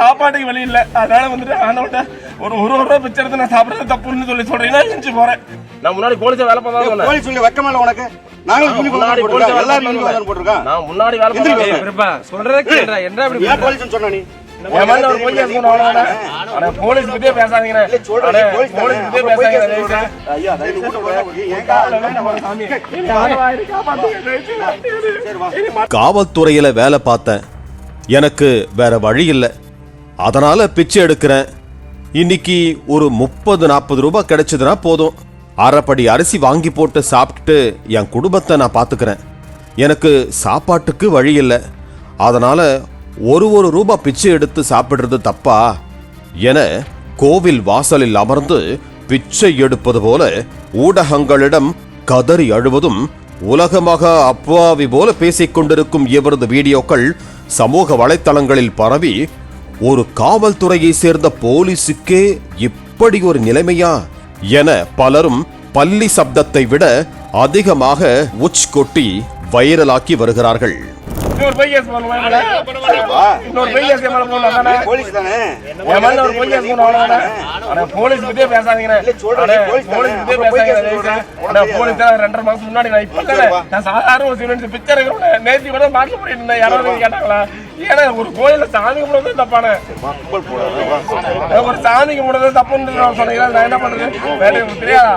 சாப்பாட்டுக்கு வழி இல்ல. அதனால வந்துட்டு ஆனவன்ட்ட ஒரு ஒரு ஒரு ரூபா பிச்சை எடுத்து நான் சாப்பிடுறது தப்புன்னு சொல்லி சொல்றீங்கன்னா செஞ்சு போறேன். நான் முன்னாடி போலீஸா வேலை பார்த்தா போலீஸ் சொல்லி வெக்கமா இல்ல உனக்கு? நாங்களும் முன்னாடி போட்டிருக்கோம். நான் முன்னாடி வேலை சொல்றத கேளுடா. என்ன அப்படி சொன்ன நீ. ஆனா போலீஸ் பத்தியே. சொல்றேன் போலீஸ் பத்தியே பேசாதீங்க, காவல்துறையில வேலை பார்த்தேன் எனக்கு வேற வழி இல்லை. அதனால் பிச்சை எடுக்கிறேன். இன்னைக்கு ஒரு முப்பது நாற்பது ரூபாய் கிடைச்சதுன்னா போதும். அரைப்படி அரிசி வாங்கி போட்டு சாப்பிட்டுட்டு என் குடும்பத்தை நான் பார்த்துக்கிறேன் எனக்கு சாப்பாட்டுக்கு வழி இல்லை. அதனால் ஒரு ஒரு ரூபாய் பிச்சை எடுத்து சாப்பிடுறது தப்பா? என கோவில் வாசலில் அமர்ந்து பிச்சை எடுப்பது போல ஊடகங்களிடம் கதறி அழுவதும் உலகமாக அப்பாவி போல பேசிக் கொண்டிருக்கும் இவரது வீடியோக்கள் சமூக வலைத்தளங்களில் பரவி ஒரு காவல்துறையை சேர்ந்த போலீசுக்கே இப்படி ஒரு நிலைமையா என பலரும் பள்ளி சப்தத்தை விட அதிகமாக உச் கொட்டி வைரலாக்கி வருகிறார்கள். முன்னாடி ஏன்னா, ஒரு கோயில்ல சாமி கும்பிடுறது தப்பானே. ஒரு சாமி கும்பிடுறது தப்புன்னு சொன்னீங்க நான் என்ன பண்றது? வேலை உங்களுக்கு தெரியாதா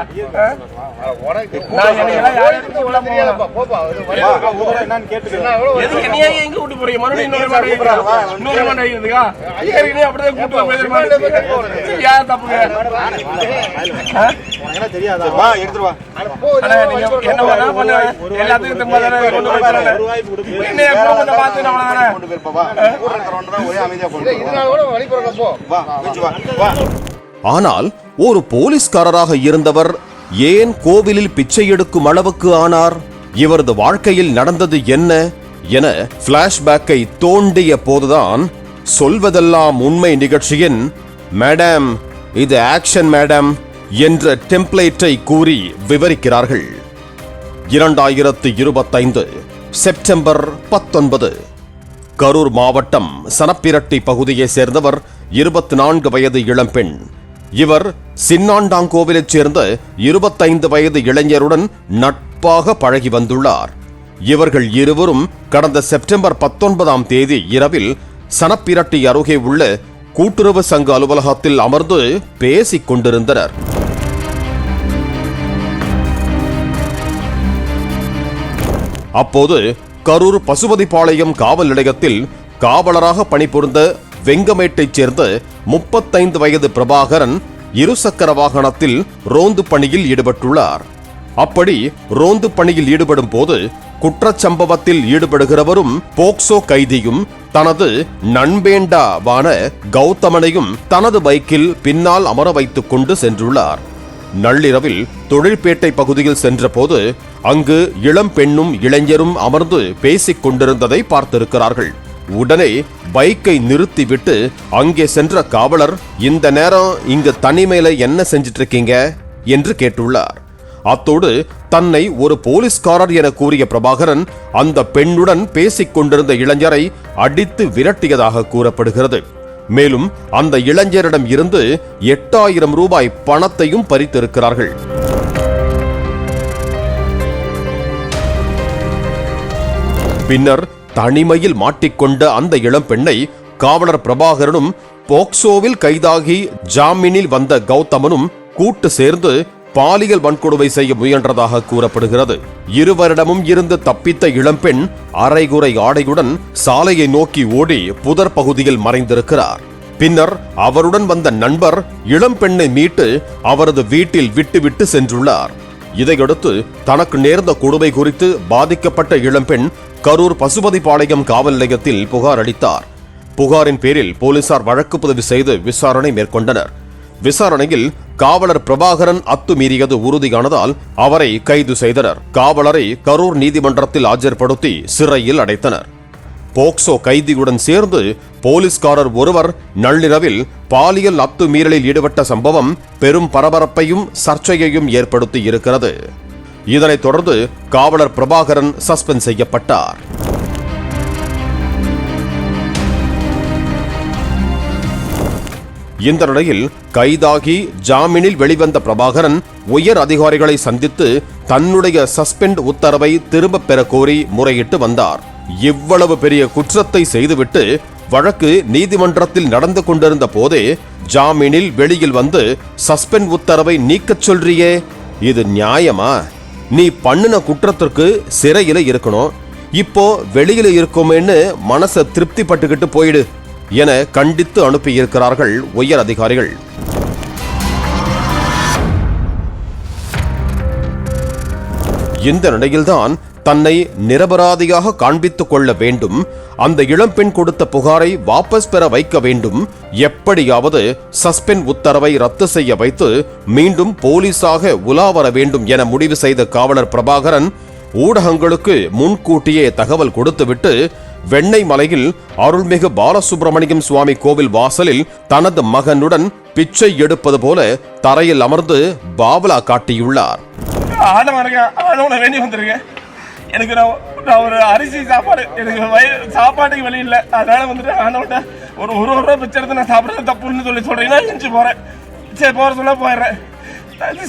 திரும்ப வா ஆனால் ஒரு போலீஸ்காரராக இருந்தவர் ஏன் கோவிலில் பிச்சை எடுக்கும் அளவுக்கு ஆனார்? இவரது வாழ்க்கையில் நடந்தது என்ன? என பிளாஷ்பேக்கை தோண்டிய போதுதான் சொல்வதெல்லாம் உண்மை நிகழ்ச்சியின் மேடம் இது ஆக்ஷன் மேடம் என்ற டெம்ப்ளேட்டை கூறி விவரிக்கிறார்கள். இரண்டாயிரத்து இருபத்தைந்து செப்டம்பர் பத்தொன்பது. கரூர் மாவட்டம் சனப்பிரட்டி பகுதியைச் சேர்ந்தவர் இருபத்தி நான்கு வயது இளம்பெண். இவர் சின்னாண்டாங்கோவிலைச் சேர்ந்த இருபத்தைந்து வயது இளைஞருடன் நட்பாக பழகி வந்துள்ளார். இவர்கள் இருவரும் கடந்த செப்டம்பர் பத்தொன்பதாம் தேதி இரவில் சனப்பிரட்டி அருகே உள்ள கூட்டுறவு சங்க அலுவலகத்தில் அமர்ந்து பேசிக் கொண்டிருந்தனர். அப்போது கரூர் பசுபதிபாளையம் காவல் நிலையத்தில் காவலராக பணிபுரிந்த வெங்கமேட்டைச் சேர்ந்த முப்பத்தைந்து வயது பிரபாகரன் இருசக்கர வாகனத்தில் ரோந்து பணியில் ஈடுபட்டுள்ளார். அப்படி ரோந்து பணியில் ஈடுபடும் போது குற்றச்சம்பவத்தில் ஈடுபடுகிறவரும் போக்சோ கைதியும் தனது நண்பேண்டாவான கௌதமனையும் தனது பைக்கில் பின்னால் அமர வைத்துக் கொண்டு சென்றுள்ளார். நள்ளிரவில் தொழில்பேட்டை பகுதியில் சென்றபோது அங்கு இளம் பெண்ணும் இளைஞரும் அமர்ந்து பேசிக் கொண்டிருந்ததை பார்த்திருக்கிறார்கள். உடனே பைக்கை நிறுத்திவிட்டு அங்கே சென்ற காவலர் இந்த நேரம் இங்கு தனிமையில என்ன செஞ்சிட்டு இருக்கீங்க என்று கேட்டுள்ளார். அத்தோடு தன்னை ஒரு போலீஸ்காரர் என கூறிய பிரபாகரன் அந்த பெண்ணுடன் பேசிக் கொண்டிருந்த இளைஞரை அடித்து விரட்டியதாக கூறப்படுகிறது. மேலும் அந்த இளைஞரிடம் இருந்து எட்டாயிரம் ரூபாய் பணத்தையும் பறித்திருக்கிறார்கள். பின்னர் தனிமையில் மாட்டிக்கொண்ட அந்த இளம்பெண்ணை காவலர் பிரபாகரனும் போக்சோவில் கைதாகி ஜாமீனில் வந்த கௌதமனும் கூட்டு சேர்ந்து பாலியல் வன்கொடுமை செய்ய முயன்றதாக கூறப்படுகிறது. இருவரிடமும் இருந்து தப்பித்த இளம்பெண் அரைகுறை ஆடையுடன் சாலையை நோக்கி ஓடி புதர் பகுதியில் மறைந்திருக்கிறார். பின்னர் அவருடன் வந்த நண்பர் இளம்பெண்ணை மீட்டு அவரது வீட்டில் விட்டுவிட்டு சென்றுள்ளார். இதையடுத்து தனக்கு நேர்ந்த கொடுமை குறித்து பாதிக்கப்பட்ட இளம்பெண் கரூர் பசுபதிபாளையம் காவல் நிலையத்தில் புகார் அளித்தார். புகாரின் பேரில் போலீசார் வழக்கு பதிவு செய்து விசாரணை மேற்கொண்டனர். விசாரணையில் காவலர் பிரபாகரன் அத்துமீறியது உறுதியானதால் அவரை கைது செய்தனர். காவலரை கரூர் நீதிமன்றத்தில் ஆஜர்படுத்தி சிறையில் அடைத்தனர். போக்சோ கைதியுடன் சேர்ந்து போலீஸ்காரர் ஒருவர் நள்ளிரவில் பாலியல் அத்துமீறலில் ஈடுபட்ட சம்பவம் பெரும் பரபரப்பையும் சர்ச்சையையும் ஏற்படுத்தி இருக்கிறது. இதனைத் தொடர்ந்து காவலர் பிரபாகரன் சஸ்பெண்ட் செய்யப்பட்டார். இந்த நிலையில் கைதாகி ஜாமீனில் வெளிவந்த பிரபாகரன் உயர் அதிகாரிகளை சந்தித்து தன்னுடைய சஸ்பெண்ட் உத்தரவை திரும்பப் பெற கோரி முறையிட்டு வந்தார். இவ்வளவு பெரிய குற்றத்தை செய்துவிட்டு வழக்கு நீதிமன்றத்தில் நடந்து கொண்டிருந்த போதே ஜாமீனில் வெளியில் வந்து சஸ்பெண்ட் உத்தரவை நீக்கச் சொல்றியே இது நியாயமா? நீ பண்ணின குற்றத்திற்கு சிறையில் இருக்கணும். இப்போ வெளியில் இருக்கோமேன்னு மனசை திருப்தி பட்டுக்கிட்டு போயிடு என கண்டித்து அனுப்பியிருக்கிறார்கள் உயர் அதிகாரிகள். இந்த நிலையில்தான் தன்னை நிரபராதியாக காண்பித்துக் கொள்ள வேண்டும். அந்த இளம்பெண் கொடுத்த புகாரை வாபஸ் பெற வைக்க வேண்டும். எப்படியாவது சஸ்பெண்ட் உத்தரவை ரத்து செய்ய வைத்து மீண்டும் போலீசாக உலா வர வேண்டும் என முடிவு செய்த காவலர் பிரபாகரன் ஊடகங்களுக்கு முன்கூட்டியே தகவல் கொடுத்துவிட்டு வெண்ணெய் மலையில் அருள்மிகு பாலசுப்பிரமணியம் சுவாமி கோவில் வாசலில் தனது மகனுடன் பிச்சை எடுப்பது போல தரையில் அமர்ந்து பாவலா காட்டியுள்ளார். ஆண்டவன் இருக்கேன் ஆண்டவனை வேண்டி வந்திருக்கேன் எனக்கு நான் நான் ஒரு அரிசி சாப்பாடு எனக்கு வயிறு சாப்பாட்டுக்கு வழி இல்லை. அதனால வந்துட்டு ஆண்டவன்ட்ட ஒரு ஒரு ரூபா பிச்சை எடுத்து நான் சாப்பிட்றது தப்புன்னு சொல்லி சொல்றீங்கன்னா எஞ்சி போறேன். சரி போற சொல்ல போயிடுறேன்.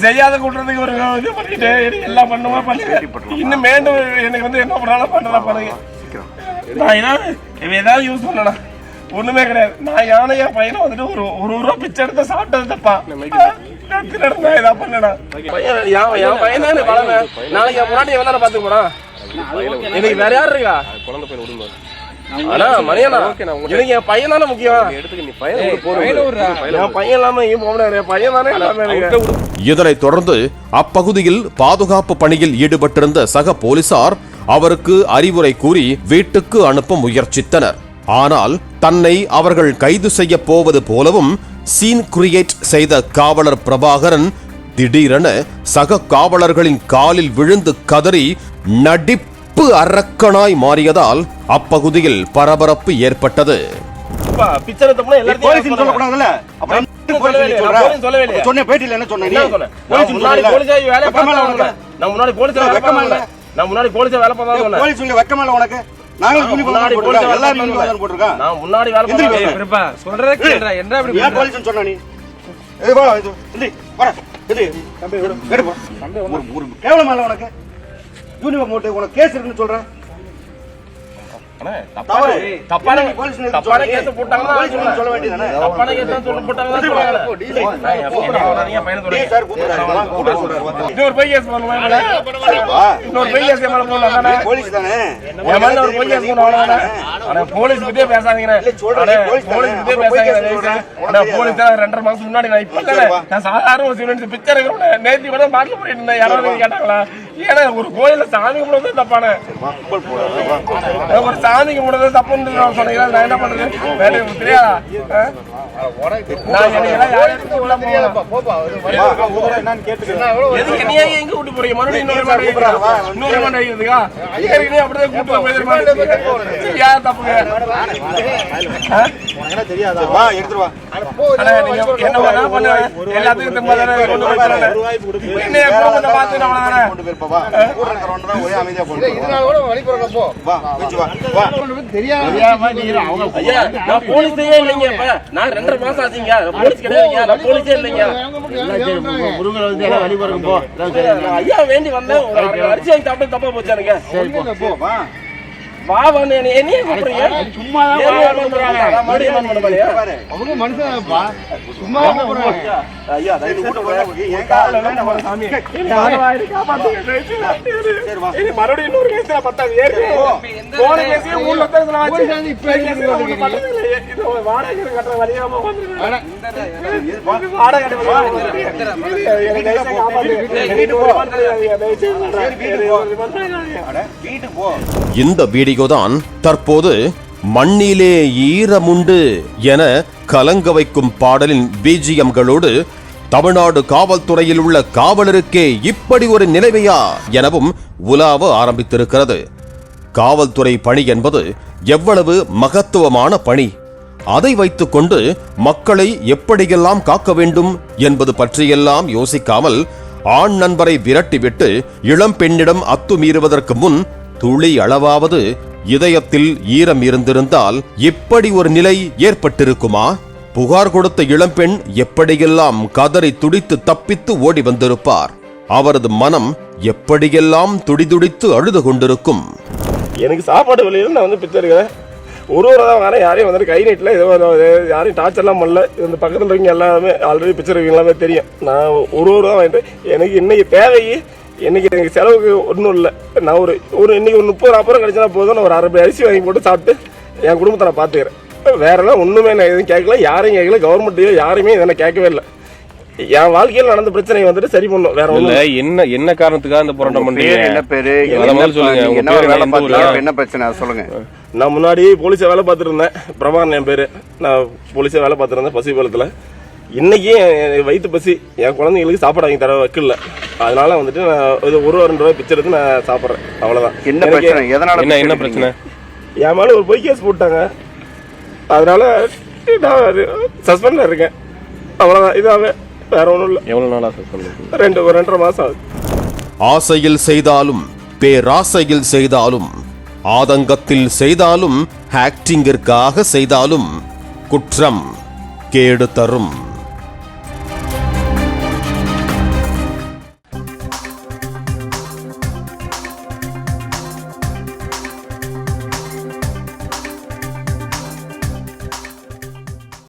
செய்யாத கூட்டுறதுக்கு ஒரு இது பண்ணிட்டு எல்லாம் பண்ணுமா பண்ணுங்க. இன்னும் மீண்டும் எனக்கு வந்து என்ன பண்ணாலும் பண்ணலாம் பண்ணுங்க. நான் ஏதாவது இவன் ஏதாவது யூஸ் பண்ணலாம் ஒண்ணுமே கிடையாது. நான் யானை என் பையனை வந்துட்டு ஒரு ஒரு ரூபா பிச்சை எடுத்து சாப்பிட்டது தப்பா? திருடனா ஏதாவது பையன் என் என் பையன் தான் வளர்ந்த நாளைக்கு என் முன்னாடி எவ்வளோ பார்த்துக்க எனக்கு வேற யார் இருக்கா? குழந்தை பையன் விடுங்க ஆனா மணியனா எனக்கு என் பையன் தானே முக்கியம்? எடுத்துக்க நீ பையன் போறோம் என் பையன் இல்லாம ஏன் போக முடியாது. என் பையன் தானே எல்லாமே எனக்கு இதனைத் தொடர்ந்து அப்பகுதியில் பாதுகாப்பு பணியில் ஈடுபட்டிருந்த சக போலீசார் அவருக்கு அறிவுரை கூறி வீட்டுக்கு அனுப்ப முயற்சித்தனர். ஆனால் தன்னை அவர்கள் கைது செய்ய போவது போலவும் சீன் கிரியேட் செய்த காவலர் பிரபாகரன் திடீரென சக காவலர்களின் காலில் விழுந்து கதறி நடிப்பு அரக்கனாய் மாறியதால் அப்பகுதியில் பரபரப்பு ஏற்பட்டது. அப்பா, கேவலமா உனக்கு? யூனிஃபார்ம் உனக்கு கேஸ் இருக்குன்னு சொல்றேன். அண்ணே, தப்பான தப்பான என்ன போலீஸ் நிலையத்துக்கு தப்பான சொல்றீங்க? கேஸ் போட்டாங்கன்னா போலீஸ் நிலையத்துக்கு சொல்ல வேண்டியதானே? தப்பான கேஸ் தான் சொல்லி போட்டாங்கன்னா சொல்லுவாங்க. நான் என் பையனை வராதீங்க, என் பையனை டேய் தொடங்க. சார் கூப்பிடுறாரு வா, கூப்பிடுறாரு சொல்றாரு வா. இன்னொரு பொய் கேஸ் போடணுமா என் மேல? வா இன்னொரு பொய் கேஸ் என் மேல போடலாம் தானே? போலீஸ் தானே என் மேல ஒரு பொய் கேஸ் போடணும் அவ்வளவுதானே? அண்ணே, போலீஸ் பத்தியே பேசாதீங்கண்ணே. இல்ல, சொல்றேன், அண்ணே, போலீஸ் தானே. போலீஸ் பத்தியே அப்புறம் பொய் கேஸ் பேசாதீங்க, சொல்றேன். தயவு செய்து. அண்ணே, போலீஸ் தான் ரெண்டரை மாசம் முன்னாடி நான் இப்ப இல்லைண்ணே. நான் சாதாரண ஒரு student, பிச்சை எடுக்கிறவனே. நேத்து கூட மாட்டில் போயிட்டு இருந்தேன். யாராவது கேட்டாங்களா? ஏன்னா, ஒரு கோயில்ல சாமி கும்பிடுறது தப்பானே. ஒரு சாமி கும்பிடுறது தப்புன்னு நான் சொன்னீங்கன்னா நான் என்ன பண்றது? எனக்கு தெரியாதா. எதுக்கு என்னையே எங்க கூட்டி போறீங்க? மறுபடியும் இன்னொரு மாதிரி ஆகிடுதுக்கா ஏற்கனவே அப்படிதான் கூட்டு யார் தப்புங்க என்ன பண்ணுங்க. எல்லாத்துக்கும் திரும்ப தானே போயிருப்பா வா கூட வா ஐயா, நான் போலீஸே இல்லைங்க இப்ப. நான் ரெண்டரை மாசம் ஆச்சுங்க. நான் போலீஸ் கிடையாதுங்க. நான் போலீஸே இல்லைங்க. ஐயா வேண்டி வந்தேன் ஒரு அரிசி வாங்கி சாப்பிட்டு தப்பா போச்சு எனக்கு போ வா வா வந்து என்னை என்னையே கூப்பிடுறீங்க சும்மா தான் மறுபடியும் என்ன பண்ண போறியா? பாரு ஐயா தயவு கூட்ட செய்து போறா என் என் கால காலில் வேண்டாம் போல சாமி. என்னை ஆளவாயிரு காப்பாத்துங்க. சரி வா. இனி மறுபடியும் இன்னொரு கேஸ்ல பத்தாது. ஏற்கனவே போன ஊர்ல தான் வச்சு. இது வாடகை கட்டுற வழியாம வாடகை. கட்டுற. வீட்டுக்கு போ. இந்த வீடியோதான் தற்போது மண்ணிலே ஈரமுண்டு என கலங்க வைக்கும் பாடலின் பிஜிஎம்களோடு தமிழ்நாடு காவல்துறையில் உள்ள காவலருக்கே இப்படி ஒரு நிலைமையா எனவும் உலாவ ஆரம்பித்திருக்கிறது. காவல்துறை பணி என்பது எவ்வளவு மகத்துவமான பணி. அதை வைத்துக்கொண்டு மக்களை எப்படியெல்லாம் காக்க வேண்டும் என்பது பற்றியெல்லாம் யோசிக்காமல் ஆண் நண்பரை விரட்டிவிட்டு இளம் பெண்ணிடம் அத்துமீறுவதற்கு முன் துளி அளவாவது இதயத்தில் ஈரம் இருந்திருந்தால் இப்படி ஒரு நிலை ஏற்பட்டிருக்குமா? புகார் கொடுத்த இளம்பெண் எப்படியெல்லாம் கதறி துடித்து தப்பித்து ஓடி வந்திருப்பார்? அவரது மனம் எப்படியெல்லாம் துடிதுடித்து அழுது கொண்டிருக்கும்? எனக்கு சாப்பாடு வழியில் நான் வந்து பிச்சை எடுக்கிறேன் ஒரு ஒரு தான் வரேன் யாரையும் வந்துட்டு கை நீட்டில் ஏதோ யாரையும் டார்ச்சர்லாம் பண்ணல. இந்த பக்கத்தில் இருக்கீங்க எல்லாமே ஆல்ரெடி பிச்சை இருக்கவங்க எல்லாமே தெரியும். நான் ஒரு ஒரு தான் வாங்கிட்டு எனக்கு இன்னைக்கு தேவையே இன்னைக்கு எனக்கு செலவுக்கு ஒன்றும் இல்லை. நான் ஒரு ஒரு இன்னைக்கு ஒரு முப்பது நாற்பது ரூபா கிடைச்சா போதும் நான் ஒரு அரை அரிசி வாங்கி போட்டு சாப்பிட்டு என் குடும்பத்தை நான் பார்த்துக்கிறேன் வேறெல்லாம் ஒன்றுமே நான் எதுவும் கேட்கல. யாரையும் கேட்கல. கவர்மெண்ட்டையோ யாரையுமே இதை நான் கேட்கவே இல்லை. என் வாழ்க்கையில் நடந்த பிரச்சனையை வந்துட்டு சரி பண்ணும் வேற இல்ல ஒன்றும் என்ன என்ன காரணத்துக்காக இந்த போராட்டம் பேர் என்ன பண்றீங்க பேரு என்ன வேலை என்ன, பார்த்தீங்க பிரச்சனை சொல்லுங்க. நான் முன்னாடி போலீஸை வேலை பார்த்துட்டு இருந்தேன். பிரபாகரன் என் பேர். நான் போலீஸை வேலை பார்த்துட்டு இருந்தேன். என் வயிற்று பசி. என் குழந்தைங்களுக்கு சாப்பாடு வாங்கி தர வைக்கல அதனால வந்துட்டு நான் ஒரு ரெண்டு ரூபாய் பிச்சை எடுத்து நான் சாப்பிட்றேன். அவ்வளோதான் என்ன பிரச்சனை? எதனால என்ன என்ன பிரச்சனை? என் மேலே ஒரு பொய் கேஸ் போட்டாங்க. அதனால நான் சஸ்பெண்டில் இருக்கேன். அவ்வளோதான் இதாவே வேற ஒன்றும் இல்லை. எவ்வளவு நாளா சஸ்பெண்ட் ரெண்டு ஒரு ரெண்டரை மாதம் ஆகுது. ஆசையில் செய்தாலும் பேராசையில் செய்தாலும் ஆதங்கத்தில் செய்தாலும் ஆக்டிங்கிற்காக செய்தாலும் குற்றம் கேடு தரும்.